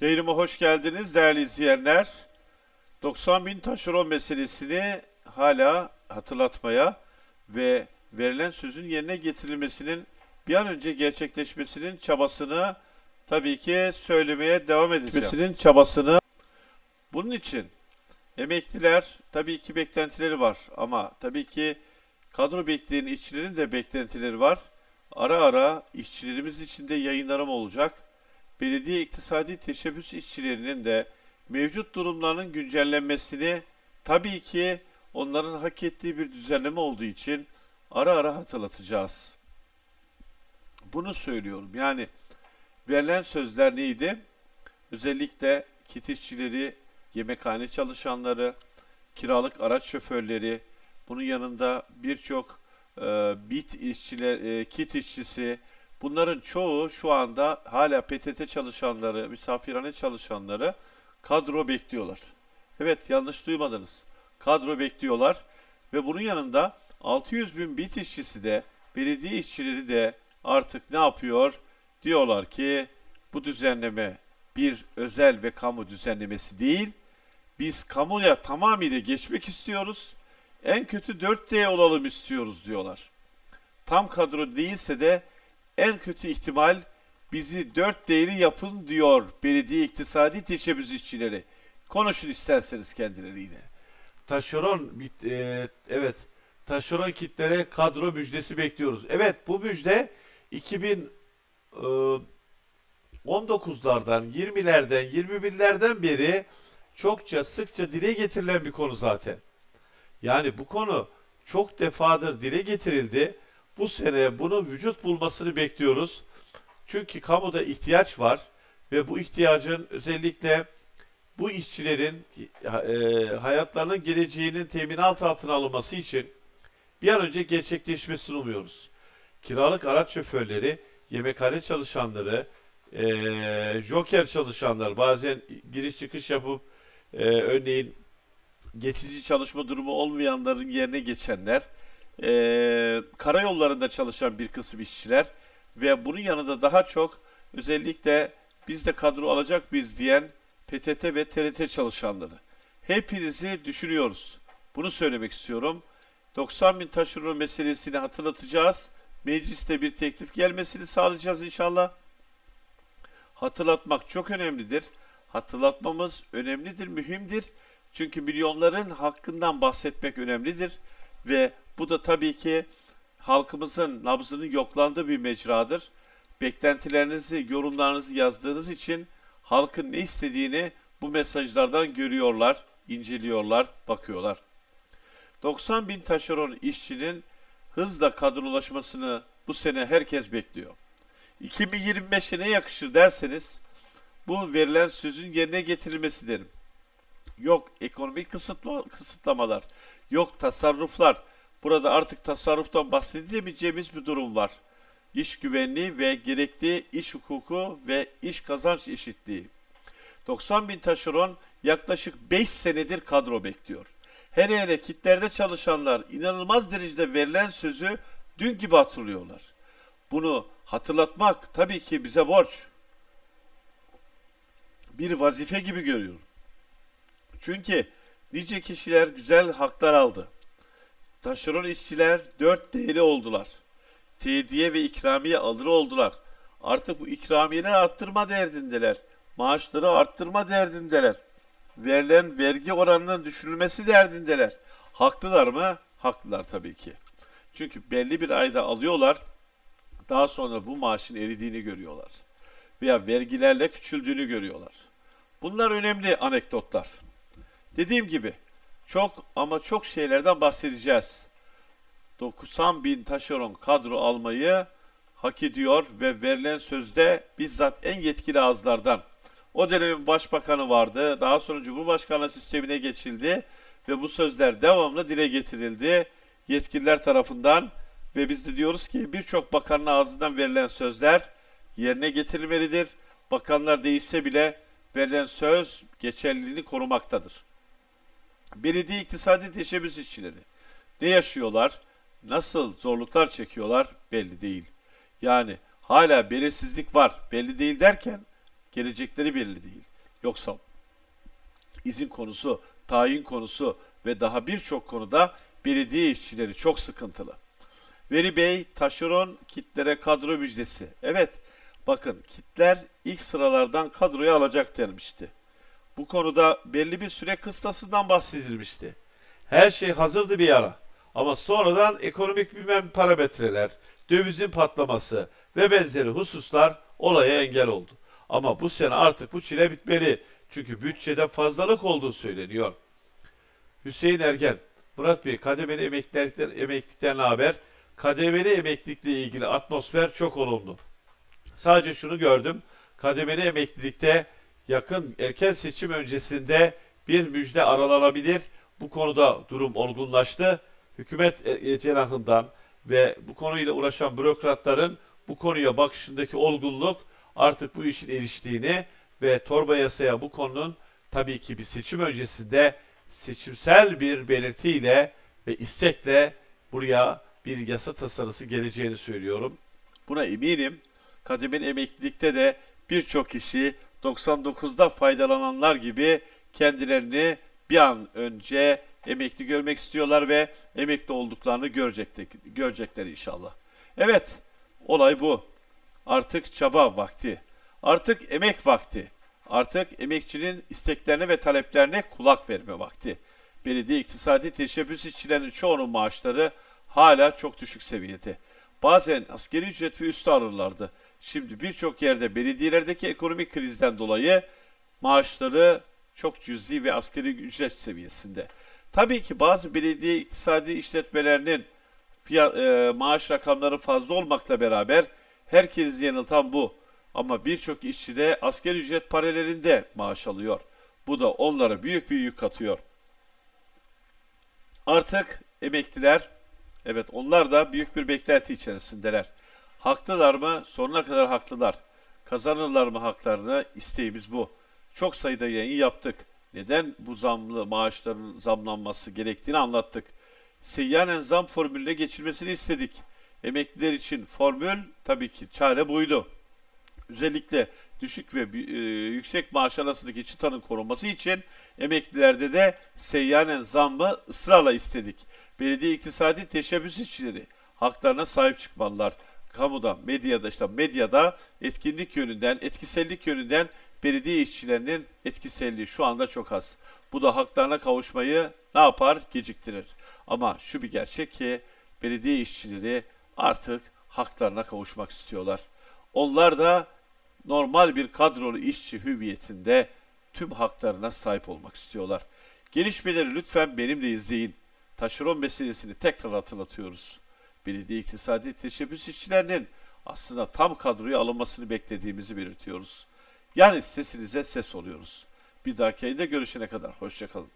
Yayınıma hoş geldiniz değerli izleyenler. 90 bin taşeron meselesini hala hatırlatmaya ve verilen sözün yerine getirilmesinin bir an önce gerçekleşmesinin çabasını tabii ki söylemeye devam edeceğim. çabasını bunun için emekliler tabii ki beklentileri var ama tabii ki kadro bekleyen işçilerin de beklentileri var. Ara ara işçilerimiz için de yayınlarım olacak belediye iktisadi teşebbüs işçilerinin de mevcut durumlarının güncellenmesini tabii ki onların hak ettiği bir düzenleme olduğu için ara ara hatırlatacağız. Bunu söylüyorum. Yani verilen sözler neydi? Özellikle kit işçileri, yemekhane çalışanları, kiralık araç şoförleri, bunun yanında birçok e, bit işçiler, e, kit işçisi, Bunların çoğu şu anda hala PTT çalışanları, misafirhane çalışanları kadro bekliyorlar. Evet yanlış duymadınız. Kadro bekliyorlar ve bunun yanında 600 bin bit işçisi de belediye işçileri de artık ne yapıyor? Diyorlar ki bu düzenleme bir özel ve kamu düzenlemesi değil. Biz kamuya tamamıyla geçmek istiyoruz. En kötü 4D olalım istiyoruz diyorlar. Tam kadro değilse de en kötü ihtimal bizi dört değeri yapın diyor belediye iktisadi teşebbüs işçileri. Konuşun isterseniz kendileriyle. Taşeron, e, evet, taşeron kitlere kadro müjdesi bekliyoruz. Evet, bu müjde 2019'lardan, 20'lerden, 21'lerden beri çokça, sıkça dile getirilen bir konu zaten. Yani bu konu çok defadır dile getirildi bu sene bunun vücut bulmasını bekliyoruz. Çünkü kamuda ihtiyaç var ve bu ihtiyacın özellikle bu işçilerin e, hayatlarının geleceğinin teminat altına alınması için bir an önce gerçekleşmesini umuyoruz. Kiralık araç şoförleri, yemekhane çalışanları, e, joker çalışanlar bazen giriş çıkış yapıp e, örneğin geçici çalışma durumu olmayanların yerine geçenler, e, karayollarında çalışan bir kısım işçiler ve bunun yanında daha çok özellikle biz de kadro alacak biz diyen PTT ve TRT çalışanları. Hepinizi düşünüyoruz. Bunu söylemek istiyorum. 90 bin taşeron meselesini hatırlatacağız. Mecliste bir teklif gelmesini sağlayacağız inşallah. Hatırlatmak çok önemlidir. Hatırlatmamız önemlidir, mühimdir. Çünkü milyonların hakkından bahsetmek önemlidir ve bu da tabii ki halkımızın nabzının yoklandığı bir mecradır. Beklentilerinizi, yorumlarınızı yazdığınız için halkın ne istediğini bu mesajlardan görüyorlar, inceliyorlar, bakıyorlar. 90 bin taşeron işçinin hızla kadrolaşmasını bu sene herkes bekliyor. 2025'e ne yakışır derseniz bu verilen sözün yerine getirilmesi derim. Yok ekonomik kısıtlamalar, yok tasarruflar, Burada artık tasarruftan bahsedemeyeceğimiz bir durum var. İş güvenliği ve gerekli iş hukuku ve iş kazanç eşitliği. 90 bin taşeron yaklaşık 5 senedir kadro bekliyor. Her hele kitlerde çalışanlar inanılmaz derecede verilen sözü dün gibi hatırlıyorlar. Bunu hatırlatmak tabii ki bize borç. Bir vazife gibi görüyorum. Çünkü nice kişiler güzel haklar aldı. Taşeron işçiler dört değeri oldular. Tediye ve ikramiye alır oldular. Artık bu ikramiyeleri arttırma derdindeler. Maaşları arttırma derdindeler. Verilen vergi oranının düşürülmesi derdindeler. Haklılar mı? Haklılar tabii ki. Çünkü belli bir ayda alıyorlar. Daha sonra bu maaşın eridiğini görüyorlar. Veya vergilerle küçüldüğünü görüyorlar. Bunlar önemli anekdotlar. Dediğim gibi çok ama çok şeylerden bahsedeceğiz. 90 bin taşeron kadro almayı hak ediyor ve verilen sözde bizzat en yetkili ağızlardan. O dönemin başbakanı vardı. Daha sonra Cumhurbaşkanlığı sistemine geçildi ve bu sözler devamlı dile getirildi yetkililer tarafından ve biz de diyoruz ki birçok bakanın ağzından verilen sözler yerine getirilmelidir. Bakanlar değişse bile verilen söz geçerliliğini korumaktadır. Belediye iktisadi teşebbüs işçileri ne yaşıyorlar, nasıl zorluklar çekiyorlar belli değil. Yani hala belirsizlik var belli değil derken gelecekleri belli değil. Yoksa izin konusu, tayin konusu ve daha birçok konuda belediye işçileri çok sıkıntılı. Veri Bey, taşeron kitlere kadro müjdesi. Evet, bakın kitler ilk sıralardan kadroyu alacak denmişti. Bu konuda belli bir süre kıstasından bahsedilmişti. Her şey hazırdı bir ara. Ama sonradan ekonomik bilmem parametreler, dövizin patlaması ve benzeri hususlar olaya engel oldu. Ama bu sene artık bu çile bitmeli. Çünkü bütçede fazlalık olduğu söyleniyor. Hüseyin Ergen, Murat Bey kademeli emeklilikten, emeklilikten haber? Kademeli emeklilikle ilgili atmosfer çok olumlu. Sadece şunu gördüm. Kademeli emeklilikte yakın erken seçim öncesinde bir müjde aralanabilir. Bu konuda durum olgunlaştı. Hükümet e- e- cenahından ve bu konuyla uğraşan bürokratların bu konuya bakışındaki olgunluk artık bu işin eriştiğini ve torba yasaya bu konunun tabii ki bir seçim öncesinde seçimsel bir belirtiyle ve istekle buraya bir yasa tasarısı geleceğini söylüyorum. Buna eminim. Kademeli emeklilikte de birçok kişi 99'da faydalananlar gibi kendilerini bir an önce emekli görmek istiyorlar ve emekli olduklarını görecekler, görecekler inşallah. Evet, olay bu. Artık çaba vakti. Artık emek vakti. Artık emekçinin isteklerine ve taleplerine kulak verme vakti. Belediye iktisadi teşebbüs işçilerinin çoğunun maaşları hala çok düşük seviyede. Bazen askeri ücret ve üstü alırlardı. Şimdi birçok yerde belediyelerdeki ekonomik krizden dolayı maaşları çok cüzi ve askeri ücret seviyesinde. Tabii ki bazı belediye iktisadi işletmelerinin fiyat, e, maaş rakamları fazla olmakla beraber herkesi yanıltan bu. Ama birçok işçi de asgari ücret parelerinde maaş alıyor. Bu da onlara büyük bir yük katıyor. Artık emekliler, evet onlar da büyük bir beklenti içerisindeler. Haklılar mı? Sonuna kadar haklılar. Kazanırlar mı haklarını? İsteğimiz bu. Çok sayıda yayın yaptık. Neden bu zamlı maaşların zamlanması gerektiğini anlattık. Seyyanen zam formülüne geçilmesini istedik. Emekliler için formül tabii ki çare buydu. Özellikle düşük ve e, yüksek maaş arasındaki çıtanın korunması için emeklilerde de seyyanen zammı ısrarla istedik. Belediye iktisadi teşebbüs işçileri haklarına sahip çıkmalılar. Kamuda, medyada işte medyada etkinlik yönünden, etkisellik yönünden belediye işçilerinin etkiselliği şu anda çok az. Bu da haklarına kavuşmayı ne yapar? Geciktirir. Ama şu bir gerçek ki belediye işçileri artık haklarına kavuşmak istiyorlar. Onlar da normal bir kadrolu işçi hüviyetinde tüm haklarına sahip olmak istiyorlar. Gelişmeleri lütfen benimle izleyin. Taşeron meselesini tekrar hatırlatıyoruz. Belediye iktisadi teşebbüs işçilerinin aslında tam kadroya alınmasını beklediğimizi belirtiyoruz. Yani sesinize ses oluyoruz. Bir dahaki ayında görüşene kadar hoşçakalın.